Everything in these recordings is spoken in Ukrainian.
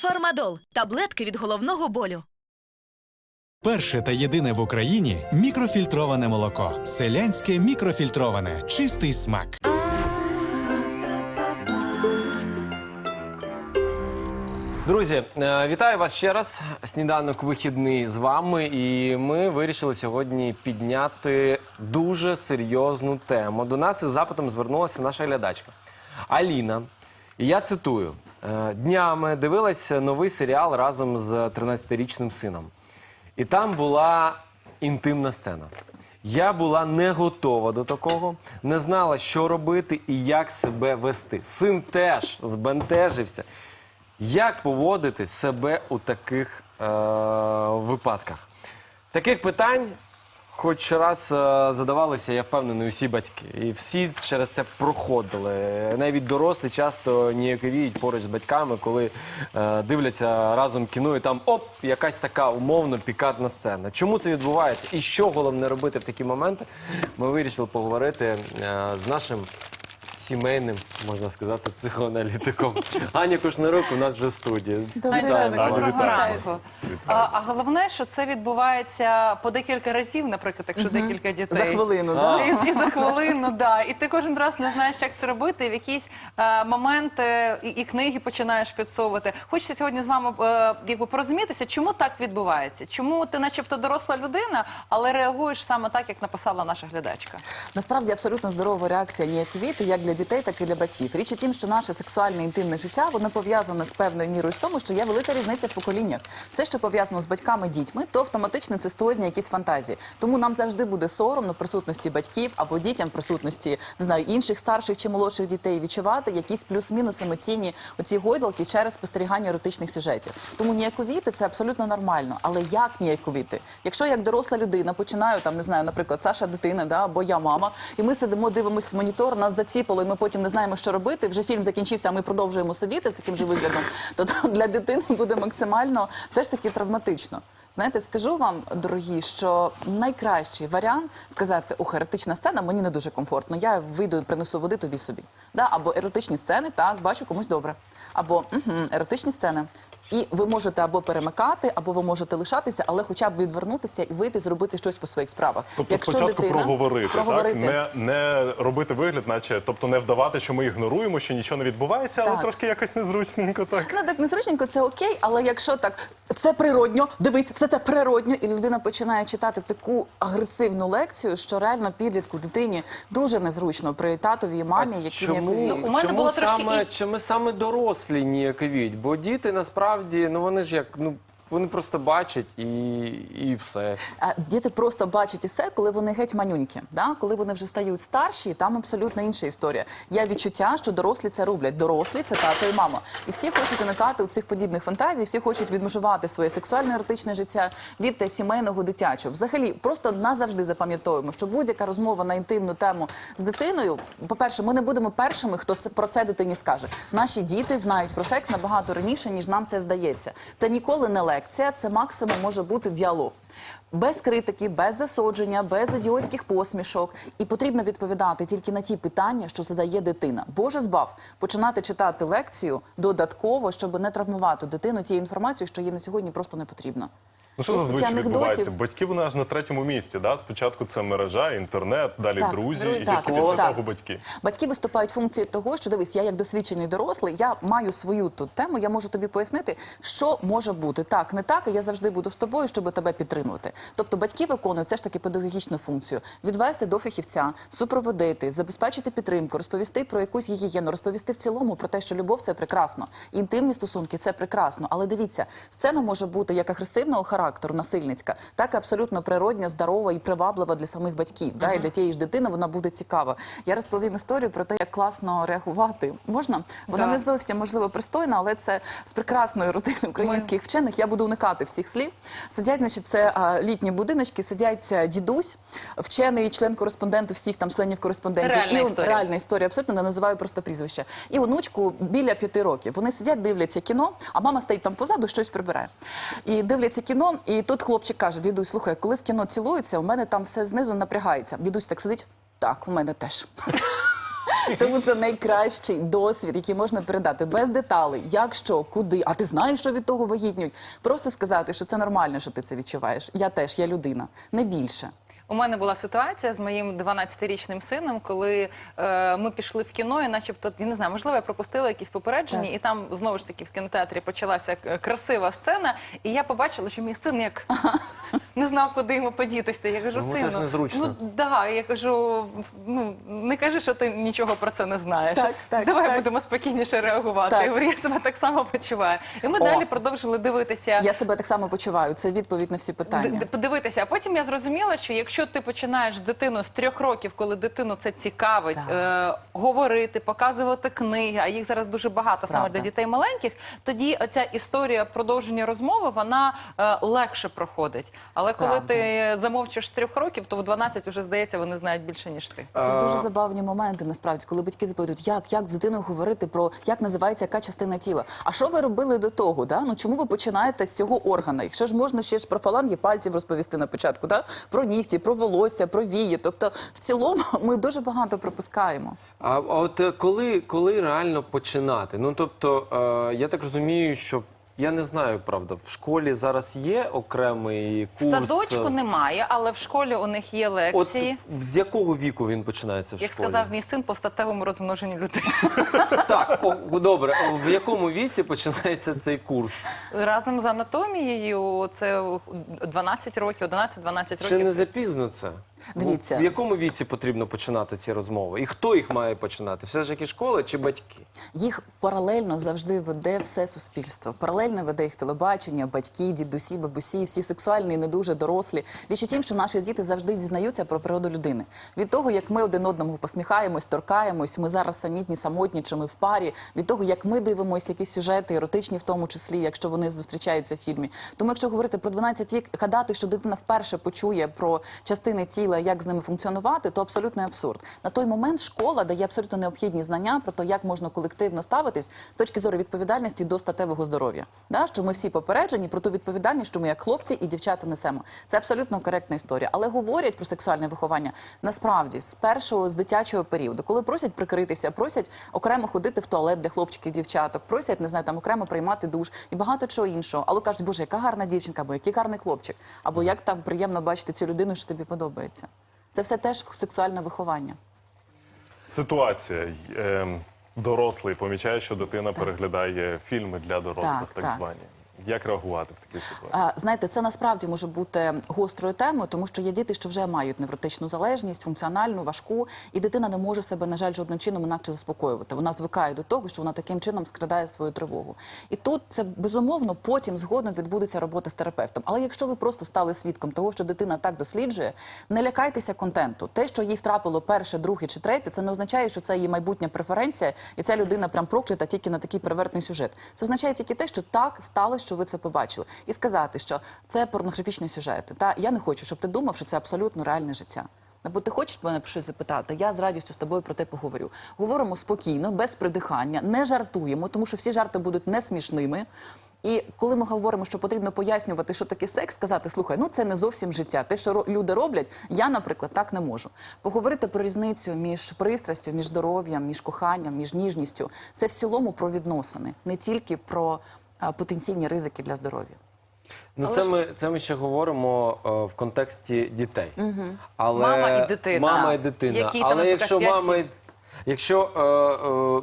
Фармадол таблетки від головного болю. Перше та єдине в Україні мікрофільтроване молоко. Селянське мікрофільтроване. Чистий смак. Друзі, е, вітаю вас ще раз. Сніданок вихідний з вами, і ми вирішили сьогодні підняти дуже серйозну тему. До нас із запитом звернулася наша глядачка Аліна. І я цитую: «Е, днями дивилася новий серіал разом з 13-річним сином. І там була інтимна сцена. Я була не готова до такого, не знала, що робити і як себе вести. Син теж збентежився. Як поводити себе у таких е, випадках? Таких питань хоч раз е, задавалися, я впевнений, усі батьки. І всі через це проходили. Навіть дорослі часто ніяковіють поруч з батьками, коли е, дивляться разом кіно, і там оп, якась така умовно пікантна сцена. Чому це відбувається? І що головне робити в такі моменти? Ми вирішили поговорити е, з нашим сімейним, можна сказати, психоаналітиком. Аня Кушнарук у нас вже в студії. Вітаємо вас. доброго ранку. А, а головне, що це відбувається по декілька разів, наприклад, якщо декілька дітей. За хвилину, так? І, і за хвилину, да. І ти кожен раз не знаєш, як це робити. І в якийсь е, момент е, і, і книги починаєш підсовувати. Хочеться сьогодні з вами е, якби порозумітися, чому так відбувається. Чому ти, начебто, доросла людина, але реагуєш саме так, як написала наша глядачка. Насправді абсолютно здорова реакція ніяковіти як для дітей, так і для батьків. Річ у тім, що наше сексуальне інтимне життя воно пов'язане з певною мірою з тому, що є велика різниця в поколіннях. Все, що пов'язано з батьками, дітьми, то автоматично цистозні якісь фантазії. Тому нам завжди буде соромно в присутності батьків або дітям в присутності не знаю інших старших чи молодших дітей відчувати якісь плюс-мінус емоційні оці гойдалки через спостерігання еротичних сюжетів. Тому ніяковіти це абсолютно нормально. Але як ніяковіти? Якщо як доросла людина починаю там, не знаю, наприклад, Саша дитина, да, або я мама, і ми сидимо, дивимося монітор, нас заціпало, ми потім не знаємо, що робити. Вже фільм закінчився, а ми продовжуємо сидіти з таким же виглядом. То, для дитини буде максимально все ж таки травматично. Знаєте, скажу вам, дорогі, що найкращий варіант сказати, ух, еротична сцена, мені не дуже комфортно. Я вийду принесу води тобі собі. Або еротичні сцени, так, бачу комусь добре. Або еротичні сцени. І ви можете або перемикати, або ви можете лишатися, але хоча б відвернутися і вийти зробити щось по своїх справах. Тобто спочатку проговорити, проговорити. так не, не робити вигляд, наче тобто не вдавати, що ми ігноруємо, що нічого не відбувається, але Так. трошки якось незручненько. Так Ну так незручненько, це окей, але якщо так, це природньо, дивись, все це природньо, і людина починає читати таку агресивну лекцію, що реально підлітку дитині дуже незручно при татові і мамі, які чому. Ну, у мене чому було трошки саме, і- чому саме дорослі ніяковіють? Бо діти насправді, ну вони ж як, ну вони просто бачать і, і все. Діти просто бачать і все, коли вони геть манюнькі. Да? Коли вони вже стають старші, там абсолютно інша історія. Є відчуття, що дорослі це роблять. Дорослі це тато і мама. І всі хочуть уникати у цих подібних фантазій, всі хочуть відмежувати своє сексуальне еротичне життя від те, сімейного дитячого. Взагалі, просто назавжди запам'ятовуємо, що будь-яка розмова на інтимну тему з дитиною. По-перше, ми не будемо першими, хто це про це дитині скаже. Наші діти знають про секс набагато раніше, ніж нам це здається. Це ніколи не лекція, це максимум може бути діалог. Без критики, без засудження, без ідіотських посмішок. І потрібно відповідати тільки на ті питання, що задає дитина. Боже збав починати читати лекцію додатково, щоб не травмувати дитину тією інформацією, що їй на сьогодні просто не потрібно. Ну що зазвичай відбувається? Батьки вони аж на третьому місці. Да? Спочатку це мережа, інтернет, далі Так, друзі, друзі. і Так, тільки після так. того батьки. Батьки виступають функції того, що дивись, я як досвідчений дорослий, я маю свою тут тему. Я можу тобі пояснити, що може бути так, не так. І я завжди буду з тобою, щоб тебе підтримувати. Тобто, батьки виконують все ж таки педагогічну функцію: відвести до фахівця, супроводити, забезпечити підтримку, розповісти про якусь гігієну, розповісти в цілому про те, що любов це прекрасно, інтимні стосунки це прекрасно. Але дивіться, сцена може бути як агресивного характеру, насильницька, так і абсолютно природня, здорова і приваблива для самих батьків. Да, і для тієї ж дитини вона буде цікава. Я розповім історію про те, як класно реагувати. Можна? Вона Да. не зовсім можливо пристойна, але це з прекрасної родини українських вчених. Я буду уникати всіх слів. Сидять, значить, це а, літні будиночки, сидять дідусь, вчений член кореспонденту всіх там членів кореспондентів. Реальна і історія. реальна історія, абсолютно не називаю просто прізвище. І онучку біля п'яти років. Вони сидять, дивляться кіно, а мама стоїть там позаду, щось прибирає. І дивляться кіно, і тут хлопчик каже: дідусь, слухай, коли в кіно цілуються, у мене там все знизу напрягається. Дідусь так сидить. Так, у мене теж. Тому це найкращий досвід, який можна передати без деталей, як що, куди. А ти знаєш, що від того вагітнюють. Просто сказати, що це нормально, що ти це відчуваєш. Я теж, я людина, не більше. У мене була ситуація з моїм 12-річним сином, коли е, ми пішли в кіно, і начебто, я не знаю, можливо, я пропустила якісь попередження, Так. і там знову ж таки в кінотеатрі почалася е, красива сцена, і я побачила, що мій син як не знав, куди йому подітися. Я кажу, сину, теж незручно. ну да, я кажу, ну не кажи, що ти нічого про це не знаєш. Так, так, Давай так. будемо спокійніше реагувати. Так. Я говорю, я себе так само почуваю. І ми О. далі продовжили дивитися. Я себе так само почуваю. Це відповідь на всі питання. Д- д- подивитися. А потім я зрозуміла, що якщо ти починаєш з дитиною з трьох років, коли дитину це цікавить, е, говорити, показувати книги, а їх зараз дуже багато саме Правда. для дітей маленьких, тоді оця історія продовження розмови вона е, легше проходить. Але коли Правда. ти замовчиш з трьох років, то в 12 вже здається, вони знають більше ніж ти. Це дуже забавні моменти, насправді, коли батьки запитують, як, як з дитиною говорити про як називається яка частина тіла. А що ви робили до того? Да? Ну чому ви починаєте з цього органа? Якщо ж можна ще ж про фаланги пальців розповісти на початку, да? про нігті, про волосся, про вії. Тобто, в цілому ми дуже багато пропускаємо. А, от е, коли, коли реально починати? Ну тобто, е, я так розумію, що я не знаю, правда, в школі зараз є окремий В садочку е, немає, але в школі у них є лекції. в- з якого віку він починається в Як школі? сказав мій син, по статевому розмноженню людей. Так, о, добре. В якому віці починається цей курс? Разом з анатомією це 12 років, 11-12 Ще не запізно це? Дивіться. В якому віці потрібно починати ці розмови? І хто їх має починати? Все ж таки школа чи батьки? Їх паралельно завжди веде все суспільство. Паралельно веде їх телебачення, батьки, дідусі, бабусі, всі сексуальні, не дуже дорослі. Річ у тім, що наші діти завжди дізнаються про природу людини. Від того, як ми один одному посміхаємось, торкаємось, ми зараз самітні, самотні, чи ми в парі, від того, як ми дивимося якісь сюжети, еротичні в тому числі, якщо вони зустрічаються в фільмі. Тому, якщо говорити про 12 вік, гадати, що дитина вперше почує про частини тіла, як з ними функціонувати, то абсолютно абсурд. На той момент школа дає абсолютно необхідні знання про те, як можна колективно ставитись з точки зору відповідальності до статевого здоров'я. Да? Що ми всі попереджені про ту відповідальність, що ми як хлопці і дівчата несемо. Це абсолютно коректна історія. Але говорять про сексуальне виховання насправді з першого з дитячого періоду, коли просять прикритися, просять окремо ходити в туалет для хлопчиків, дівчаток, просять не знаю, там окремо приймати душ і багато чого іншого. Але кажуть, боже, яка гарна дівчинка, або який гарний хлопчик, або як там приємно бачити цю людину, що тобі подобається. Це все теж сексуальне виховання. Ситуація. Ем, дорослий помічає, що дитина переглядає фільми для дорослих, Так, так, так. звані. Як реагувати в такій ситуації? А, знаєте, це насправді може бути гострою темою, тому що є діти, що вже мають невротичну залежність, функціональну, важку, і дитина не може себе, на жаль, жодним чином інакше заспокоювати. Вона звикає до того, що вона таким чином скрадає свою тривогу. І тут це безумовно потім згодом відбудеться робота з терапевтом. Але якщо ви просто стали свідком того, що дитина так досліджує, не лякайтеся контенту. Те, що їй втрапило перше, друге чи третє, це не означає, що це її майбутня преференція, і ця людина прям проклята тільки на такий перевертний сюжет. Це означає тільки те, що так сталося, що ви це побачили, і сказати, що це порнографічні сюжети. Та я не хочу, щоб ти думав, що це абсолютно реальне життя. Або ти хочеш мене щось запитати? Я з радістю з тобою про те поговорю. Говоримо спокійно, без придихання, не жартуємо, тому що всі жарти будуть не смішними. І коли ми говоримо, що потрібно пояснювати, що таке секс, сказати, слухай, ну це не зовсім життя. Те, що люди роблять, я, наприклад, так не можу. Поговорити про різницю між пристрастю, між здоров'ям, між коханням, між ніжністю це в цілому про відносини, не тільки про потенційні ризики для здоров'я. Ну, це ми, це ми ще говоримо е, в контексті дітей. Але Мама і дитина. Мама і дитина. Які там, Але наприклад, якщо мама і, якщо е,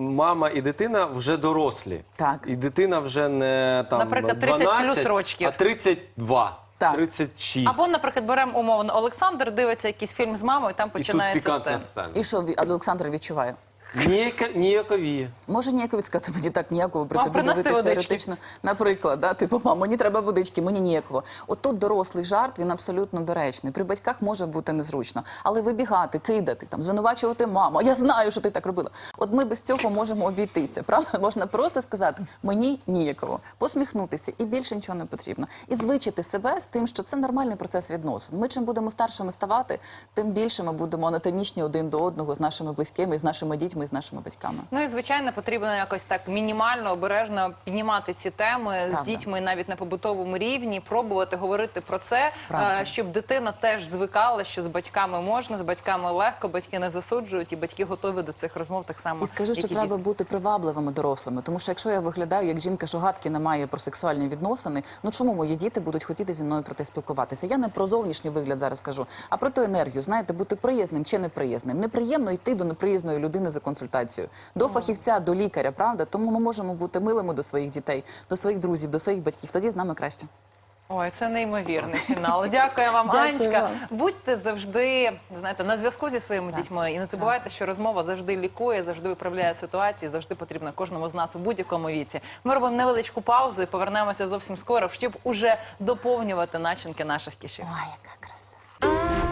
е, мама і дитина вже дорослі, Так. і дитина вже не там Наприклад, 30 12, плюс рочків. а 32, Так. 36. Або, наприклад, беремо умовно Олександр дивиться якийсь фільм з мамою, там і тут починається пікантна сцена. сцена. І що Ві- Олександр відчуває? Ніяка, ніяковіє. Може ніяково сказати, мені так ніяково при Мам, тобі дивитися еротично. Наприклад, да, типу, мам, мені треба водички, мені ніяково. От тут дорослий жарт, він абсолютно доречний. При батьках може бути незручно. Але вибігати, кидати, там, звинувачувати маму. Я знаю, що ти так робила. От ми без цього можемо обійтися. Правда? Можна просто сказати, мені ніяково, посміхнутися, і більше нічого не потрібно. І звичити себе з тим, що це нормальний процес відносин. Ми чим будемо старшими ставати, тим більше ми будемо анатомічні один до одного з нашими близькими, з нашими дітьми. Ми з нашими батьками. Ну і звичайно, потрібно якось так мінімально, обережно піднімати ці теми Правда. з дітьми навіть на побутовому рівні, пробувати говорити про це, Правда. е, щоб дитина теж звикала, що з батьками можна, з батьками легко, батьки не засуджують, і батьки готові до цих розмов так само. І скажи, що треба діти. бути привабливими дорослими, тому що якщо я виглядаю як жінка, що гадки не має про сексуальні відносини, ну чому мої діти будуть хотіти зі мною про те спілкуватися? Я не про зовнішній вигляд зараз кажу, а про ту енергію. Знаєте, бути приязним чи неприязним. Неприємно йти до неприязної людини за консультацією, до фахівця, до лікаря, правда? Тому ми можемо бути милими до своїх дітей, до своїх друзів, до своїх батьків. Тоді з нами краще. Ой, це неймовірний фінал. Дякую вам, Дякую Анечка. вам. Будьте завжди знаєте, на зв'язку зі своїми дітьми. І не забувайте, що розмова завжди лікує, завжди виправляє ситуації, завжди потрібна кожному з нас у будь-якому віці. Ми робимо невеличку паузу і повернемося зовсім скоро, щоб уже доповнювати начинки наших кішів. Ой, яка краса.